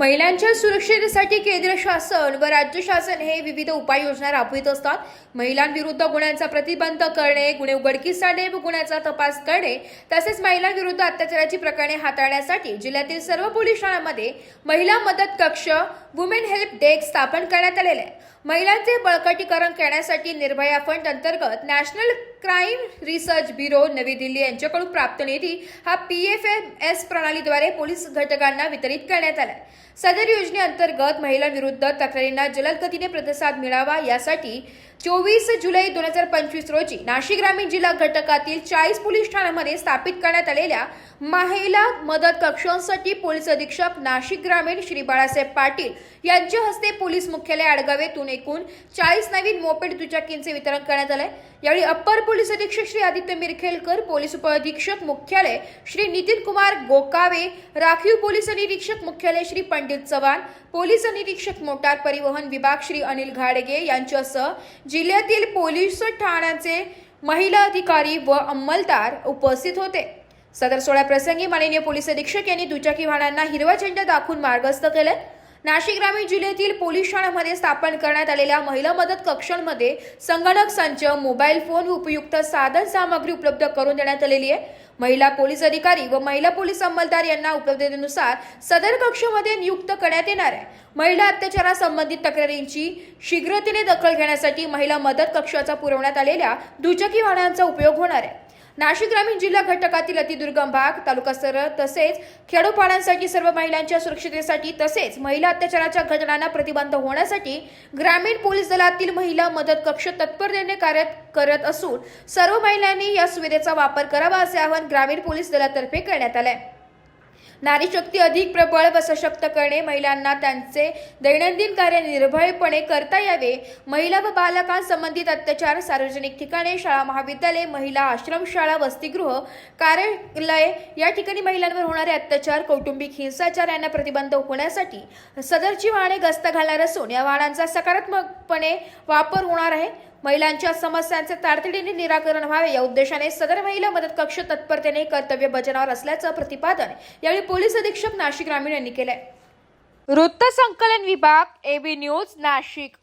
महिलांच्या सुरक्षेसाठी केंद्र शासन व राज्य शासन हे विविध उपाययोजना राबवित असतात. महिलांविरुद्ध गुन्ह्यांचा प्रतिबंध करणे गुन्हे उघडकीस आणणे व गुन्ह्याचा तपास करणे तसेच महिलांविरुद्ध अत्याचाराची प्रकरणे हाताळण्यासाठी जिल्ह्यातील सर्व पोलीस ठाण्यांमध्ये महिला मदत कक्ष वुमेन हेल्प डेस्क स्थापन करण्यात आलेले आहे. महिलांचे बळकटीकरण करण्यासाठी निर्भया फंड अंतर्गत नॅशनल क्राईम रिसर्च ब्युरो नवी दिल्ली यांच्याकडून प्राप्त निधी हा पी एफ एम एस प्रणालीद्वारे पोलीस घटकांना वितरित करण्यात आला सदर योजनेअंतर्गत महिलांविरुद्ध तक्रारींना जलद गतीने प्रतिसाद मिळावा यासाठी चोवीस जुलै दोन हजार पंचवीस रोजी नाशिक ग्रामीण जिल्हा घटकातील चाळीस पोलीस ठाण्यांमध्ये स्थापित करण्यात आलेल्या महिला मदत कक्षांसाठी पोलीस अधीक्षक नाशिक ग्रामीण श्री बाळासाहेब पाटील यांच्या हस्ते पोलीस मुख्यालय आडगाव येथून एकूण चाळीस नवीन मोपेड दुचाकींचे वितरण करण्यात आले. यावेळी अप्पर पोलीस अधीक्षक श्री आदित्य मिरखेलकर पोलीस उपअधीक्षक मुख्यालय श्री नितीन कुमार गोकावे राखीव पोलीस निरीक्षक मुख्यालय श्री पंडित चव्हाण पोलीस निरीक्षक मोटार परिवहन विभाग श्री अनिल घाडगे यांच्यासह जिल्ह्यातील पोलीस ठाण्याचे महिला अधिकारी व अंमलदार उपस्थित होते. सदर सोहळ्याप्रसंगी माननीय पोलीस अधीक्षक यांनी दुचाकी वाहनांना हिरवा झेंडा दाखवून मार्गस्थ केले नाशिक ग्रामीण जिल्ह्यातील पोलीस ठाण्यामध्ये स्थापन करण्यात आलेल्या महिला मदत कक्षांमध्ये संगणक संच मोबाईल फोन उपयुक्त साधन सामग्री उपलब्ध करून देण्यात आलेली आहे. महिला पोलीस अधिकारी व महिला पोलीस अंमलदार यांना उपलब्धतेनुसार सदर कक्षामध्ये नियुक्त करण्यात येणार आहे. महिला अत्याचारासंबंधित तक्रारींची शीघ्रतेने दखल घेण्यासाठी महिला मदत कक्षाचा पुरवण्यात आलेल्या दुचाकी वाहनांचा उपयोग होणार आहे. नाशिक ग्रामीण जिल्हा घटकातील अतिदुर्गम भाग तालुका सरळ तसेच खेडोपाड्यांसाठी सर्व महिलांच्या सुरक्षिततेसाठी तसेच महिला अत्याचाराच्या घटनांना प्रतिबंध होण्यासाठी ग्रामीण पोलीस दलातील महिला मदत कक्ष तत्परतेने कार्य करत असून सर्व महिलांनी या सुविधेचा वापर करावा असे आवाहन ग्रामीण पोलीस दलातर्फे करण्यात आले नारी शक्ती अधिक प्रबळ व सशक्त करणे महिलांना त्यांचे दैनंदिन कार्य निर्भयपणे करता यावे. महिला व बालकांसंबंधित अत्याचार सार्वजनिक ठिकाणे शाळा महाविद्यालय महिला आश्रमशाळा वसतिगृह कार्यालय या ठिकाणी महिलांवर होणारे अत्याचार कौटुंबिक हिंसाचार यांना प्रतिबंध होण्यासाठी सदरची वाहने गस्त घालणार असून या वाहनांचा सकारात्मकपणे वापर होणार आहे. महिलांच्या समस्यांचे तातडीने निराकरण व्हावे या उद्देशाने सदर महिला मदत कक्ष तत्परतेने कर्तव्य बजावणार असल्याचं प्रतिपादन यावेळी पोलीस अधीक्षक नाशिक ग्रामीण यांनी केलंय. वृत्त संकलन विभाग एबी न्यूज नाशिक.